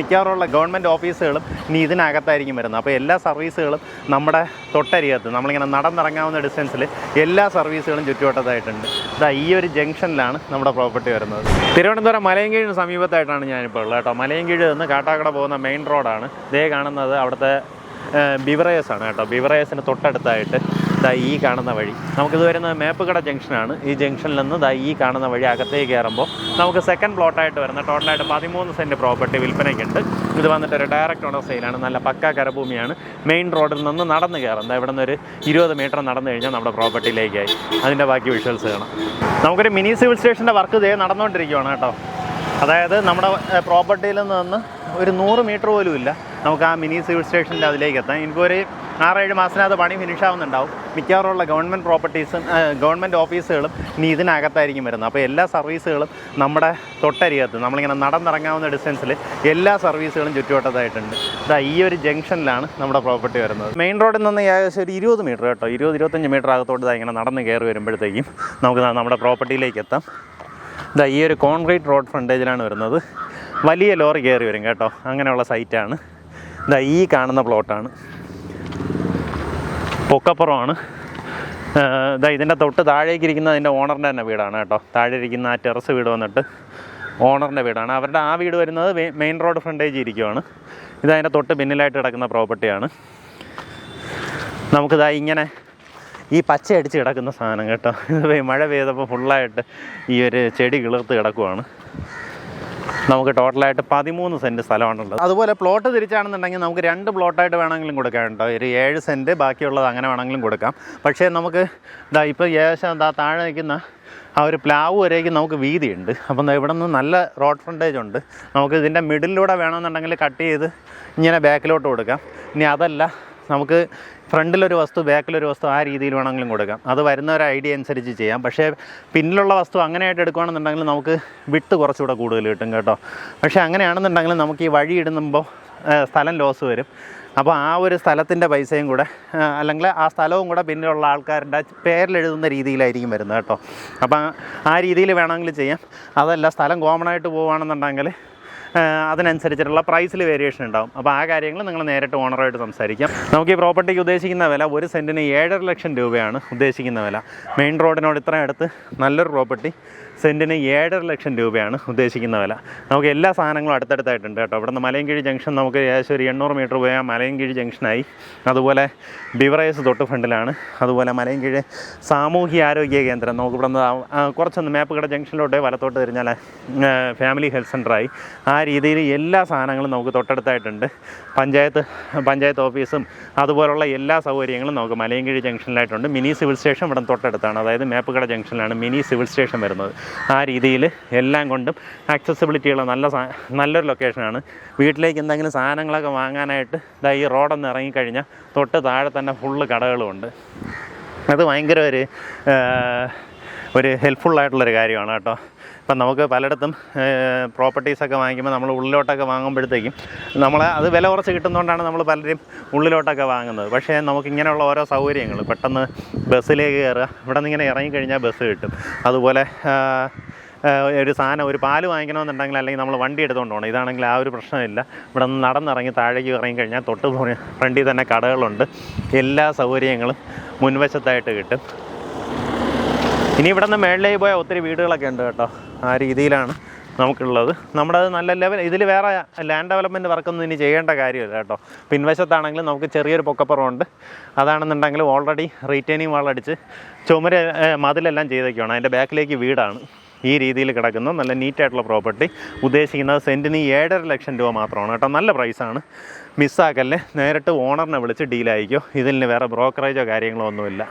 മിക്കവാറുള്ള government ഓഫീസുകളും ഇനി ഇതിനകത്തായിരിക്കും വരുന്നത്. അപ്പോൾ എല്ലാ സർവീസുകളും നമ്മുടെ തൊട്ടരികത്ത് നമ്മളിങ്ങനെ നടന്നിറങ്ങാവുന്ന ഡിസ്റ്റൻസിൽ എല്ലാ സർവീസുകളും ചുറ്റുവട്ടത്തായിട്ടുണ്ട്. ഇതാ ഈ ഒരു ജംഗ്ഷനിലാണ് നമ്മുടെ പ്രോപ്പർട്ടി വരുന്നത്. തിരുവനന്തപുരം മലയൻകീഴിന് സമീപത്തായിട്ടാണ് ഞാനിപ്പോൾ ഉള്ളത് കേട്ടോ. മലയൻകീഴ് നിന്ന് കാട്ടാക്കട പോകുന്ന മെയിൻ റോഡാണ്. ഇതേ കാണുന്നത് അവിടുത്തെ ബിവറേസ് ആണ് കേട്ടോ. ബിവറേസിന് തൊട്ടടുത്തായിട്ട് ദാ ഈ കാണുന്ന വഴി. നമുക്കിത് വരുന്നത് മേപ്പുകട ജംഗ്ഷനാണ്. ഈ ജംഗ്ഷനിൽ നിന്ന് ദാ ഈ കാണുന്ന വഴി അകത്തേക്ക് കയറുമ്പോൾ നമുക്ക് സെക്കൻഡ് പ്ലോട്ടായിട്ട് വരുന്ന ടോട്ടലായിട്ട് പതിമൂന്ന് സെന്റ് പ്രോപ്പർട്ടി വിൽപ്പനയ്ക്കുണ്ട്. ഇത് വന്നിട്ട് ഒരു ഡയറക്റ്റ് ഓണർ സെയിലാണ് നല്ല പക്ക കരഭൂമിയാണ്. മെയിൻ റോഡിൽ നിന്ന് നടന്ന് കയറുന്നത് ഇവിടെ നിന്ന് ഒരു ഇരുപത് മീറ്റർ നടന്നു കഴിഞ്ഞാൽ നമ്മുടെ പ്രോപ്പർട്ടിയിലേക്കായി അതിന്റെ ബാക്കി വിഷ്വൽസ് കാണാം. നമുക്കൊരു മിനി സിവിൽ സ്റ്റേഷന്റെ വർക്ക് ഇതേ നടന്നുകൊണ്ടിരിക്കുകയാണ് കേട്ടോ. അതായത് നമ്മുടെ പ്രോപ്പർട്ടിയിൽ നിന്ന് ഒരു നൂറ് മീറ്റർ പോലും ഇല്ല. നമുക്ക് ആ മിനി സിവിൽ സ്റ്റേഷന്റെ അതിലേക്ക് എത്താം എനിക്കൊരു ആറേഴ് മാസത്തിനകത്ത് പണി ഫിനിഷ് ആവുന്നുണ്ടാവും. മിക്കവാറുള്ള ഗവൺമെന്റ് പ്രോപ്പർട്ടീസും ഗവൺമെന്റ് ഓഫീസുകളും ഇനി ഇതിനകത്തായിരിക്കും വരുന്നത്. അപ്പോൾ എല്ലാ സർവീസുകളും നമ്മുടെ തൊട്ടരികത്ത് നമ്മളിങ്ങനെ നടന്നിറങ്ങാവുന്ന ഡിസ്റ്റൻസിൽ എല്ലാ സർവീസുകളും ചുറ്റുവട്ടത്തായിട്ടുണ്ട്. ഇതാ ഈ ഒരു ജംഗ്ഷനിലാണ് നമ്മുടെ പ്രോപ്പർട്ടി വരുന്നത്. മെയിൻ റോഡിൽ നിന്ന് ഏകദേശം ഒരു ഇരുപത് മീറ്റർ കേട്ടോ. ഇരുപത് ഇരുപത്തഞ്ച് മീറ്റർ അകത്തോട്ട് ഇതാ ഇങ്ങനെ നടന്ന് കയറി വരുമ്പോഴത്തേക്കും നമുക്ക് നമ്മുടെ പ്രോപ്പർട്ടിയിലേക്ക് എത്താം. ഇതാ ഈ ഒരു കോൺക്രീറ്റ് റോഡ് ഫ്രണ്ടേജിലാണ് വരുന്നത്. വലിയ ലോറി കയറി വരും കേട്ടോ. അങ്ങനെയുള്ള സൈറ്റാണ് ഇതാ ഈ കാണുന്ന പ്ലോട്ടാണ്. പൊക്കപ്പുറമാണ്. ഇതാ ഇതിന്റെ തൊട്ട് താഴേക്ക് ഇരിക്കുന്ന അതിന്റെ ഓണറിന്റെ തന്നെ വീടാണ് കേട്ടോ. താഴെ ഇരിക്കുന്ന ആ ടെറസ് വീട് വന്നിട്ട് ഓണറിന്റെ വീടാണ്. അവരുടെ ആ വീട് വരുന്നത് മെയിൻ റോഡ് ഫ്രണ്ടേജ് ഇരിക്കുവാണ്. ഇത് അതിന്റെ തൊട്ട് പിന്നിലായിട്ട് കിടക്കുന്ന പ്രോപ്പർട്ടിയാണ്. നമുക്കിതാ ഇങ്ങനെ ഈ പച്ച അടിച്ച് കിടക്കുന്ന സാധനം കേട്ടോ. മഴ പെയ്തപ്പോൾ ഫുള്ളായിട്ട് ഈ ഒരു ചെടി കിളിർത്ത് കിടക്കുവാണ്. നമുക്ക് ടോട്ടലായിട്ട് പതിമൂന്ന് സെന്റ് സ്ഥലമാണുള്ളത്. അതുപോലെ പ്ലോട്ട് തിരിച്ചാണെന്നുണ്ടെങ്കിൽ നമുക്ക് രണ്ട് പ്ലോട്ടായിട്ട് വേണമെങ്കിലും കൊടുക്കാം കേട്ടോ ഒരു ഏഴ് സെന്റ് ബാക്കിയുള്ളത് അങ്ങനെ വേണമെങ്കിലും കൊടുക്കാം. പക്ഷേ നമുക്ക് ഇതാ ഇപ്പോൾ ഏകദേശം എന്താ താഴെ നിൽക്കുന്ന ആ ഒരു പ്ലാവ് വരേക്കും നമുക്ക് വീതിയുണ്ട്. അപ്പം ഇവിടെ നിന്ന് നല്ല റോഡ് ഫ്രണ്ടേജ് ഉണ്ട്. നമുക്ക് ഇതിന്റെ മിഡിലൂടെ വേണമെന്നുണ്ടെങ്കിൽ കട്ട് ചെയ്ത് ഇങ്ങനെ ബാക്കിലോട്ട് കൊടുക്കാം. ഇനി അതല്ല നമുക്ക് ഫ്രണ്ടിലൊരു വസ്തു ബാക്കിലൊരു വസ്തു ആ രീതിയിൽ വേണമെങ്കിലും കൊടുക്കാം. അത് വരുന്ന ഒരു ഐഡിയ അനുസരിച്ച് ചെയ്യാം. പക്ഷേ പിന്നിലുള്ള വസ്തു അങ്ങനെയായിട്ട് എടുക്കുകയാണെന്നുണ്ടെങ്കിൽ നമുക്ക് വിട്ട് കുറച്ചുകൂടെ കൂടുതൽ കിട്ടും കേട്ടോ. പക്ഷേ അങ്ങനെയാണെന്നുണ്ടെങ്കിൽ നമുക്ക് ഈ വഴി ഇടുന്നുമ്പോൾ സ്ഥലം ലോസ് വരും. അപ്പോൾ ആ ഒരു സ്ഥലത്തിന്റെ പൈസയും കൂടെ അല്ലെങ്കിൽ ആ സ്ഥലവും കൂടെ പിന്നിലുള്ള ആൾക്കാരുടെ പേരിലെഴുതുന്ന രീതിയിലായിരിക്കും വരുന്നത് കേട്ടോ. അപ്പോൾ ആ രീതിയിൽ വേണമെങ്കിൽ ചെയ്യാം. അതല്ല സ്ഥലം കോമൺ ആയിട്ട് പോവുകയാണെന്നുണ്ടെങ്കിൽ അതിനനുസരിച്ചിട്ടുള്ള പ്രൈസിൽ വേരിയേഷൻ ഉണ്ടാവും. അപ്പോൾ ആ കാര്യങ്ങൾ നിങ്ങൾ നേരിട്ട് ഓണറായിട്ട് സംസാരിക്കാം. നമുക്ക് ഈ പ്രോപ്പർട്ടിക്ക് ഉദ്ദേശിക്കുന്ന വില ഒരു സെന്റിന് ഏഴര ലക്ഷം രൂപയാണ് ഉദ്ദേശിക്കുന്ന വില. മെയിൻ റോഡിനോട് ഇത്രയും അടുത്ത് നല്ലൊരു പ്രോപ്പർട്ടി സെന്റിന് ഏഴര ലക്ഷം രൂപയാണ് ഉദ്ദേശിക്കുന്ന വില. നമുക്ക് എല്ലാ സാധനങ്ങളും അടുത്തടുത്തായിട്ടുണ്ട് കേട്ടോ. ഇവിടെ നിന്ന് ജംഗ്ഷൻ നമുക്ക് ഏകദേശം ഒരു എണ്ണൂറ് മീറ്റർ പോയാൽ മലയൻകീഴ് ജംഗ്ഷനായി അതുപോലെ ബിവറേസ് തൊട്ട് ഫ്രണ്ടിലാണ്. അതുപോലെ മലയൻകീഴ് സാമൂഹ്യ ആരോഗ്യ കേന്ദ്രം. നമുക്ക് ഇവിടെ നിന്ന് കുറച്ചൊന്ന് മേപ്പുകട ജംഗ്ഷനിലോട്ട് വലത്തോട്ട് തിരിഞ്ഞാൽ ഫാമിലി ഹെൽത്ത് സെന്ററായി ആ രീതിയിൽ എല്ലാ സാധനങ്ങളും നമുക്ക് തൊട്ടടുത്തായിട്ടുണ്ട്. പഞ്ചായത്ത് പഞ്ചായത്ത് ഓഫീസും അതുപോലുള്ള എല്ലാ സൗകര്യങ്ങളും നമുക്ക് മലയങ്കിഴി ജംഗ്ഷനിലായിട്ടുണ്ട്. മിനി സിവിൽ സ്റ്റേഷൻ ഇവിടെ തൊട്ടടുത്താണ്. അതായത് മേപ്പുകട ജംഗ്ഷനിലാണ് മിനി സിവിൽ സ്റ്റേഷൻ വരുന്നത്. ആ രീതിയിൽ എല്ലാം കൊണ്ടും ആക്സസിബിലിറ്റിയുള്ള നല്ല നല്ലൊരു ലൊക്കേഷനാണ് വീട്ടിലേക്ക് എന്തെങ്കിലും സാധനങ്ങളൊക്കെ വാങ്ങാനായിട്ട് ഇതാ ഈ റോഡൊന്ന് ഇറങ്ങിക്കഴിഞ്ഞാൽ തൊട്ട് താഴെ തന്നെ ഫുള്ള് കടകളുമുണ്ട് അത് ഭയങ്കര ഒരു ആ, ഒരു ഹെൽപ്ഫുള്ളായിട്ടുള്ളൊരു കാര്യമാണ് കേട്ടോ. ഇപ്പം നമുക്ക് പലയിടത്തും പ്രോപ്പർട്ടീസൊക്കെ വാങ്ങിക്കുമ്പോൾ നമ്മൾ ഉള്ളിലോട്ടൊക്കെ വാങ്ങുമ്പോഴത്തേക്കും നമ്മൾ അത് വില കുറച്ച് കിട്ടുന്നതുകൊണ്ടാണ് നമ്മൾ പലരും ഉള്ളിലോട്ടൊക്കെ വാങ്ങുന്നത്. പക്ഷേ നമുക്ക് ഇങ്ങനെയുള്ള ഓരോ സൗകര്യങ്ങൾ പെട്ടെന്ന് ബസ്സിലേക്ക് കയറുക ഇവിടെ നിന്ന് ഇങ്ങനെ ഇറങ്ങിക്കഴിഞ്ഞാൽ ബസ് കിട്ടും. അതുപോലെ ഒരു സാധനം ഒരു പാൽ വാങ്ങിക്കണമെന്നുണ്ടെങ്കിൽ അല്ലെങ്കിൽ നമ്മൾ വണ്ടി എടുത്തുകൊണ്ട് പോകണം. ഇതാണെങ്കിൽ ആ ഒരു പ്രശ്നമില്ല. ഇവിടെ നിന്ന് നടന്നിറങ്ങി താഴേക്ക് ഇറങ്ങിക്കഴിഞ്ഞാൽ തൊട്ട് ഫ്രണ്ടിൽ തന്നെ കടകളുണ്ട്. എല്ലാ സൗകര്യങ്ങളും മുൻവശത്തായിട്ട് കിട്ടും. ഇനി ഇവിടെ നിന്ന് മേളിലേക്ക് പോയാൽ ഒത്തിരി വീടുകളൊക്കെ ഉണ്ട് കേട്ടോ. ആ രീതിയിലാണ് നമുക്കുള്ളത്. നമ്മുടെ അത് നല്ല ലെവൽ ഇതിൽ വേറെ ലാൻഡ് ഡെവലപ്മെന്റ് വർക്കൊന്നും ഇനി ചെയ്യേണ്ട കാര്യമില്ല കേട്ടോ. പിൻവശത്താണെങ്കിലും നമുക്ക് ചെറിയൊരു പൊക്കപ്പുറമുണ്ട്. അതാണെന്നുണ്ടെങ്കിൽ ഓൾറെഡി റീറ്റെയിനിങ് വാളടിച്ച് ചുമര മതിലെല്ലാം ചെയ്തേക്കുവാണ്. അതിന്റെ ബാക്കിലേക്ക് വീടാണ്. ഈ രീതിയിൽ കിടക്കുന്ന. നല്ല നീറ്റായിട്ടുള്ള പ്രോപ്പർട്ടി ഉദ്ദേശിക്കുന്നത് സെന്റിന് ഏഴര ലക്ഷം രൂപ മാത്രമാണ് കേട്ടോ. നല്ല പ്രൈസാണ് മിസ്സാക്കല്ലേ നേരിട്ട് ഓണറിനെ വിളിച്ച് ഡീലായിക്കോ ഇതിന് വേറെ ബ്രോക്കറേജോ കാര്യങ്ങളോ ഒന്നുമില്ല.